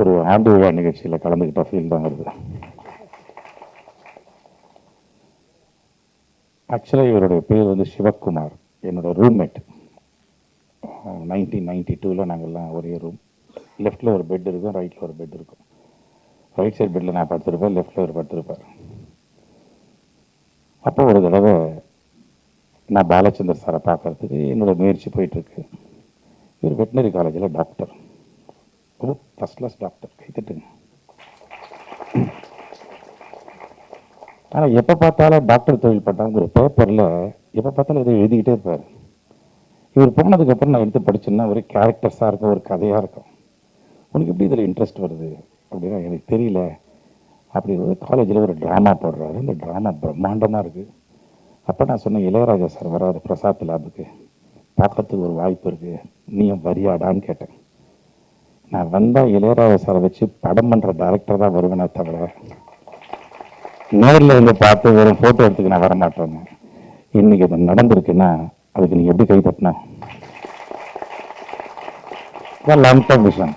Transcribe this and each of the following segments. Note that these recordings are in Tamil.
ஒரு ஆண்டு விழா நிகழ்ச்சியில் கலந்துக்கிட்ட ஃபீல் தான் வருது. ஆக்சுவலாக இவருடைய பேர் வந்து சிவக்குமார். என்னோட ரூம்மேட் நைன்டீன் நைன்டி டூவில் நாங்கள்லாம் ஒரே ரூம் லெஃப்டில் ஒரு பெட் இருக்கும் ரைட்டில் ஒரு பெட் இருக்கும். ரைட் சைடு பெட்டில் நான் படுத்திருப்பேன் லெஃப்டில் ஒரு படுத்திருப்பார். அப்போ ஒரு தடவை நான் பாலச்சந்தர் சாரை பார்க்கறதுக்கு என்னோட முயற்சி போயிட்டுருக்கு இவர் வெட்டினரி காலேஜில் டாக்டர் Oh, ஓ ஃபஸ்ட் கிளாஸ் டாக்டர் கைத்தட்டுங்க ஆனால் எப்போ பார்த்தாலும் டாக்டர் தொழில் பண்ணாங்க பேப்பரில் எப்போ பார்த்தாலும் இதை எழுதிக்கிட்டே இருப்பார். இவர் போனதுக்கப்புறம் நான் எடுத்து படிச்சேன்னா ஒரு கேரக்டர்ஸாக இருக்கும் ஒரு கதையாக இருக்கும். உனக்கு எப்படி இதில் இன்ட்ரெஸ்ட் வருது? அப்படின்னா எனக்கு தெரியல. அப்படி ஒரு காலேஜில் ஒரு ட்ராமா போடுறாரு. இந்த ட்ராமா பிரம்மாண்டமாக இருக்குது அப்போ நான் சொன்னேன் இளையராஜா சார் வராது பிரசாத் லேபுக்கு பார்க்கறதுக்கு ஒரு வாய்ப்பு இருக்குது நீயும் வரியாடான்னு கேட்டேன். நான் வந்தால் இளையராஜா சாரை வச்சு படம் பண்ணுற டேரக்டர் தான் வருவேனே தவிர நேரில் இருந்து பார்த்து வெறும் ஃபோட்டோ எடுத்துக்க நான் வரமாட்டேங்க இன்னைக்கு அது நடந்திருக்குன்னா அதுக்கு நீங்கள் எப்படி கை லாங் டேர்ம் விஷன்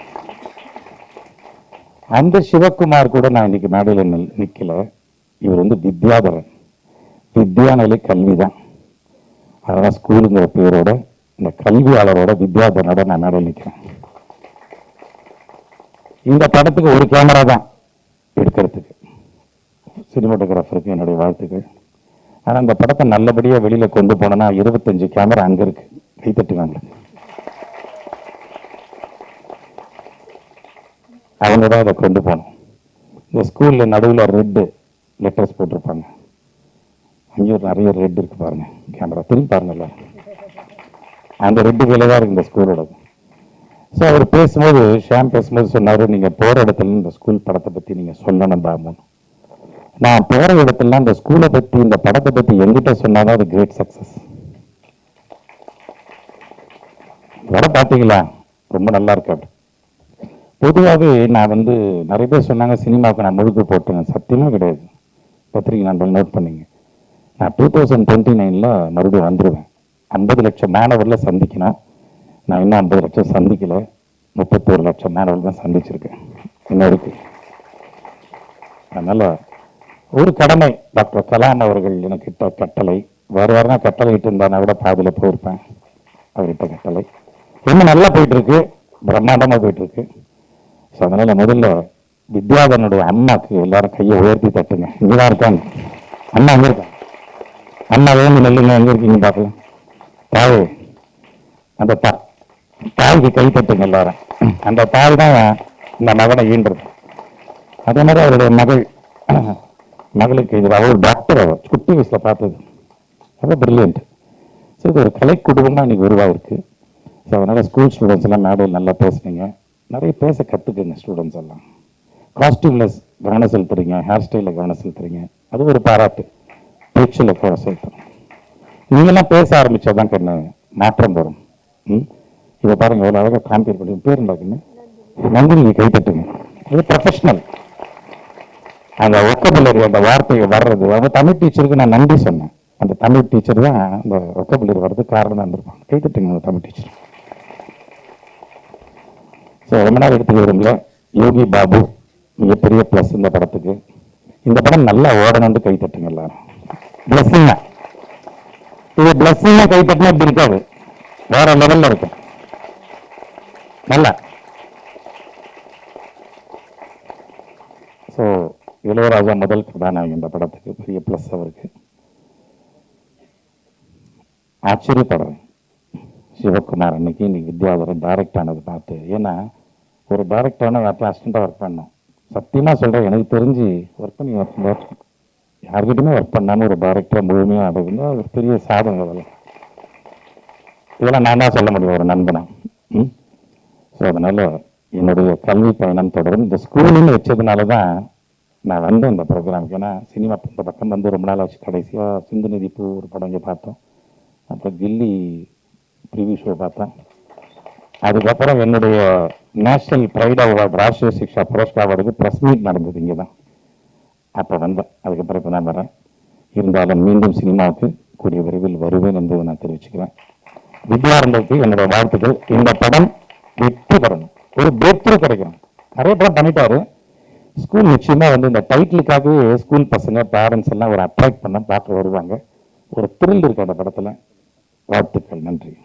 அந்த சிவகுமார் கூட நான் இன்னைக்கு மேடையில் நில் நிற்கல இவர் வந்து வித்யாதரன். வித்யாநிலை கல்வி தான் அதனால் ஸ்கூலுங்கிற பேரோட இந்த கல்வியாளரோட வித்யாதரனோட நான் மேடையில் நிற்கிறேன் இந்த படத்துக்கு ஒரு கேமரா தான் எடுக்கிறதுக்கு. சினிமாட்டோகிராஃபருக்கு என்னுடைய வாழ்த்துக்கள். ஆனால் அந்த படத்தை நல்லபடியாக வெளியில் கொண்டு போனோன்னா இருபத்தஞ்சு கேமரா அங்கே இருக்கு. கைத்தட்டுவாங்க அவங்க தான் அதை கொண்டு போகணும் இந்த ஸ்கூலில் நடுவில் ரெட்டு லெட்டர்ஸ் போட்டிருப்பாங்க. அங்கேயும் நிறைய ரெட் இருக்கு பாருங்கள் கேமரா திரும்பி பாருங்கள் அந்த ரெட்டு கீழே தான் இருக்கு இந்த ஸ்கூலோட ஸோ அவர் பேசும்போது ஷாம் பேசும்போது சொன்னார் நீங்கள் போகிற இடத்துல இந்த ஸ்கூல் படத்தை பற்றி நீங்கள் சொல்லணும் பாமன் நான் போகிற இடத்துலலாம் இந்த ஸ்கூலை பற்றி இந்த படத்தை பற்றி எங்கிட்ட சொன்னாதான் அது கிரேட் சக்ஸஸ் வர பார்த்தீங்களா? ரொம்ப நல்லா இருக்கு அப்படி பொதுவாகவே நான் வந்து நிறைய பேர் சொன்னாங்க சினிமாவுக்கு நான் முழுக்க போட்டேன். சத்தியமாக கிடையாது. பத்திரிக்கை நண்பர்கள் நோட் பண்ணிங்க. நான் டூ தௌசண்ட் டுவெண்ட்டி நைனில் மறுபடியும் வந்துடுவேன் ஐம்பது லட்சம் மேனவரில் சந்திக்கணும். நான் இன்னும் ஐம்பது லட்சம் சந்திக்கலை. முப்பத்தோரு லட்சம் மாணவர்கள் தான் சந்திச்சிருக்கேன். இன்னொரு இருக்கு அதனால ஒரு கடமை டாக்டர் கலாம் அவர்கள் எனக்கு இட்ட கட்டளை. வேறு யாருனா கட்டளை இட்டு இருந்தானா கூட பாதியில் போயிருப்பேன். அவர்கிட்ட கட்டளை. இன்னும் நல்லா போயிட்டு இருக்கு பிரம்மாண்டமாக போயிட்டு இருக்கு ஸோ அதனால முதல்ல வித்யாதனுடைய அம்மாக்கு எல்லாரும் கையை உயர்த்தி தட்டுங்க. இங்கே தான் இருக்காங்க. அண்ணா அங்கே இருக்காங்க? அண்ணா வேணும் நெல்லுங்க. எங்கே இருக்கீங்க பார்க்கலாம் தாவே அந்த தா தாய்க்கு கைப்பற்றுங்க எல்லாரும் அந்த தாய் தான் இந்த மகனை ஈன்றது. அதே மாதிரி அவருடைய மகள் மகளுக்கு இது அவர் டாக்டர் அவர். குட்டி வயசில் பார்த்தது. ரொம்ப பிரில்லியன்ட் ஸோ இது ஒரு கலை குடும்பமாக இன்னைக்கு உருவாகிருக்கு ஸோ அதனால் ஸ்கூல் ஸ்டூடெண்ட்ஸ் எல்லாம் மேடையில் நல்லா பேசுனீங்க. நிறைய பேச கற்றுக்குங்க ஸ்டூடெண்ட்ஸ் எல்லாம். காஸ்டியூமில் கவனம் செலுத்துறீங்க. ஹேர் ஸ்டைலில் கவனம் செலுத்துறீங்க. அது ஒரு பாராட்டு. பேச்சில் கவனம் செலுத்துறோம். நீங்களாம் பேச ஆரம்பிச்சாதான் கண்ணு மாற்றம் வரும். ம்? இதை பாருங்க ஒரு அழகாக காம்பேர் பண்ணி பேர் இருந்தாக்குன்னு நந்தினி கைத்தட்டுங்க தட்டுங்க இது அந்த ஒக்கபுலரி அந்த வார்த்தை வர்றது. அவங்க தமிழ் டீச்சருக்கு நான் நன்றி சொன்னேன். அந்த தமிழ் டீச்சர் தான் அந்த ஒக்கபுலரி வர்றது காரணம் தான் இருந்திருப்பாங்க கை அந்த தமிழ் டீச்சர் ஸோ ரொம்ப நாள் எடுத்துக்க விரும்பல யோகி பாபு மிகப்பெரிய ப்ளஸ் இந்த படத்துக்கு. இந்த படம் நல்லா ஓடணும்னு கை தட்டுங்க எல்லாரும். பிளஸ்ஸிங்க இது பிளஸ்ஸிங்க கை தட்டினா இப்படி இருக்காது. வேற லெவல்ல இருக்கும். நல்லா. ஸோ இளையராஜா முதல் கதாநாயகன் இந்த படத்துக்கு பெரிய ப்ளஸ் அவருக்கு. ஆச்சரியப்படுறேன். சிவகுமார் அன்னைக்கு இன்னைக்கு வித்யாதரன் டைரக்ட் ஆனது பார்த்து. ஏன்னா ஒரு டைரக்டான ஆனால் அப்போ ஒர்க் பண்ணோம். சத்தியமாக சொல்கிறேன் எனக்கு தெரிஞ்சு ஒர்க் பண்ணி ஒர்க் யார்கிட்டையுமே ஒர்க் பண்ணாமல் ஒரு டைரக்டராக முழுமையாக அடைவுங்க அது ஒரு பெரிய சாதனை அதெல்லாம். இதெல்லாம் நான் தான் சொல்ல முடியும் ஒரு நண்பனை. ம்? ஸோ அதனால் என்னுடைய கல்வி பயணம் தொடரும். இந்த ஸ்கூலுன்னு வச்சதுனால தான் நான் வந்தேன் இந்த ப்ரோக்ராமுக்கு ஏன்னா சினிமா இந்த பக்கம் வந்து ரொம்ப நாள் ஆச்சு. கடைசியாக சிந்து நிதி பூ ஒரு படம் இங்கே பார்த்தோம். அப்புறம் கில்லி ப்ரிவியூ ஷோ பார்த்தேன். அதுக்கப்புறம் என்னுடைய national pride award Rashtriya Shiksha Puraskar அவார்டுக்கு press meet நடந்தது இங்கே தான் அப்போ வந்தேன். அதுக்கப்புறம் இப்போ நான் வரேன். இருந்தாலும் மீண்டும் சினிமாவுக்கு கூடிய விரைவில் வருவேன் என்பதை நான் தெரிவிச்சுக்கிறேன். வித்யாரந்தத்துக்கு என்னுடைய வாழ்த்துக்கள். இந்த படம் வெற்றி பெறணும். ஒரு பிரேக் கிடைக்கணும். நிறைய படம் பண்ணிட்டாரு. ஸ்கூல் நிச்சயமா வந்து இந்த டைட்டிலுக்காகவே ஸ்கூல் பசங்க பேரண்ட்ஸ் எல்லாம் ஒரு அட்ராக்ட் பண்ண பார்க்க வருவாங்க. ஒரு த்ரில் இருக்கு அந்த படத்தில். வாழ்த்துக்கள். நன்றி.